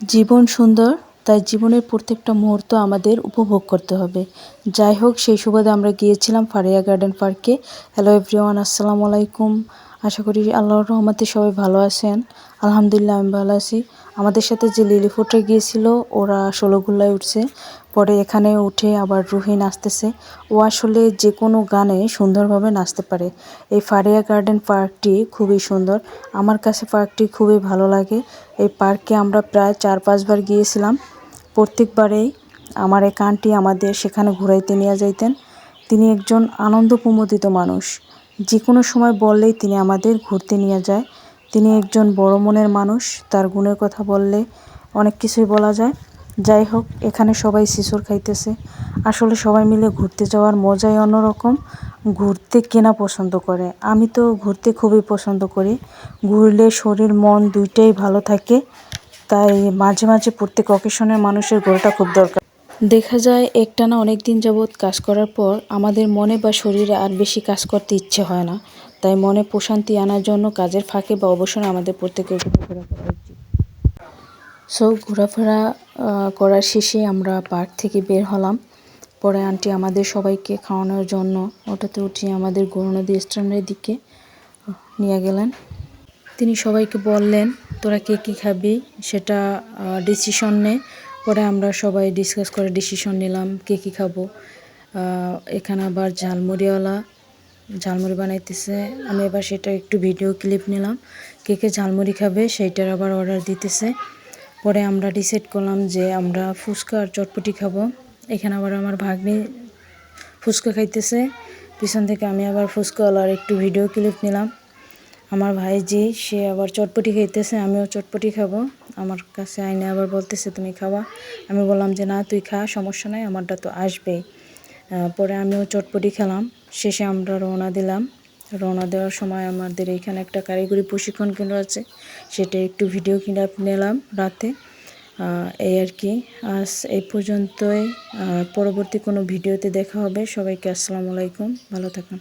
জীবন সুন্দর, তাই জীবনের প্রত্যেকটা মুহূর্ত আমাদের উপভোগ করতে হবে। যাই হোক, সেই সুবাদে আমরা গিয়েছিলাম ফারিয়া গার্ডেন পার্কে। হ্যালো এভরিওয়ান আসসালামু আলাইকুম। আশা করি আল্লাহর রহমতে সবাই ভালো আছেন। আলহামদুলিল্লাহ, আমি ভালো আছি। আমাদের সাথে যে লিলিফুটরা গিয়েছিল, ওরা ষোলোগুল্লায় উঠছে। পরে এখানে উঠে আবার রুহি নাচতেছে। ও আসলে যে কোনো গানে সুন্দরভাবে নাচতে পারে। এই ফারিয়া গার্ডেন পার্কটি খুবই সুন্দর। আমার কাছে পার্কটি খুবই ভালো লাগে। এই পার্কে আমরা প্রায় চার পাঁচবার গিয়েছিলাম। প্রত্যেকবারেই আমার এক আন্টি আমাদের সেখানে ঘুরাইতে নিয়ে যাইতেন। তিনি একজন আনন্দ প্রমোদিত মানুষ। যে কোনো সময় বললেই তিনি আমাদের ঘুরতে নিয়ে যায়। তিনি একজন বড় মনের মানুষ, তার গুণের কথা বললে অনেক কিছুই বলা যায়। যাই হোক, এখানে সবাই শিশুর খাইতেছে। আসলে সবাই মিলে ঘুরতে যাওয়ার মজাই অন্যরকম। ঘুরতে কেনা পছন্দ করে। আমি তো ঘুরতে খুবই পছন্দ করি। ঘুরলে শরীর, মন দুইটাই ভালো থাকে। তাই মাঝে মাঝে প্রত্যেক অকেশনের মানুষের ঘোরাটা খুব দরকার। দেখা যায়, একটানা অনেক দিন যাবৎ কাজ করার পর আমাদের মনে বা শরীরে আর বেশি কাজ করতে ইচ্ছে হয় না। তাই মনে প্রশান্তি আনার জন্য কাজের ফাঁকে বা অবসরে আমাদের প্রত্যেকের ঘোরাফেরা করা উচিত। সো ঘোরাফেরা করার শেষে আমরা পার্ক থেকে বের হলাম। পরে আন্টি আমাদের সবাইকে খাওয়ানোর জন্য ওটাতে উঠিয়ে আমাদের গৌরনদী স্ট্যান্ডের দিকে নিয়ে গেলেন। তিনি সবাইকে বললেন, তোরা কে কী খাবি? সেটা ডিসিশন নে পরে আমরা সবাই ডিসকাস করে ডিসিশন নিলাম কে কী খাব। এখানে আবার ঝালমুড়িওয়ালা, ঝালমুড়ি বানাইতেছে। আমি এবার সেটা একটু ভিডিও ক্লিপ নিলাম, কে কে ঝালমুড়ি খাবে সেইটার আবার অর্ডার দিতেছে। পরে আমরা ডিসাইড করলাম যে আমরা ফুচকা আর চটপটি খাব। এখানে আবার আমার ভাগ্নি ফুচকা খাইতেছে। পিছন থেকে আমি আবার ফুচকাওয়ালার একটু ভিডিও ক্লিপ নিলাম। আমার ভাইজি সে আবার চটপটি খাইতেছে, আমিও চটপটি খাব। আমার কাছে আইনে আবার বলতেছে, তুমি খাওয়া আমি বললাম যে, না, তুই খা, সমস্যা নাই, আমারটা তো আসবেই পরে আমিও চটপটি খেলাম। শেষে আমরা রওনা দিলাম। রওনা দেওয়ার সময় আমাদের এইখানে একটা কারিগরি প্রশিক্ষণ কেন্দ্র আছে। সেটা একটু ভিডিও কিনে নিলাম রাতে। এই আর কি। আজ এই পর্যন্তই। পরবর্তী কোনো ভিডিওতে দেখা হবে। সবাইকে আসসালামু আলাইকুম। ভালো থাকুন।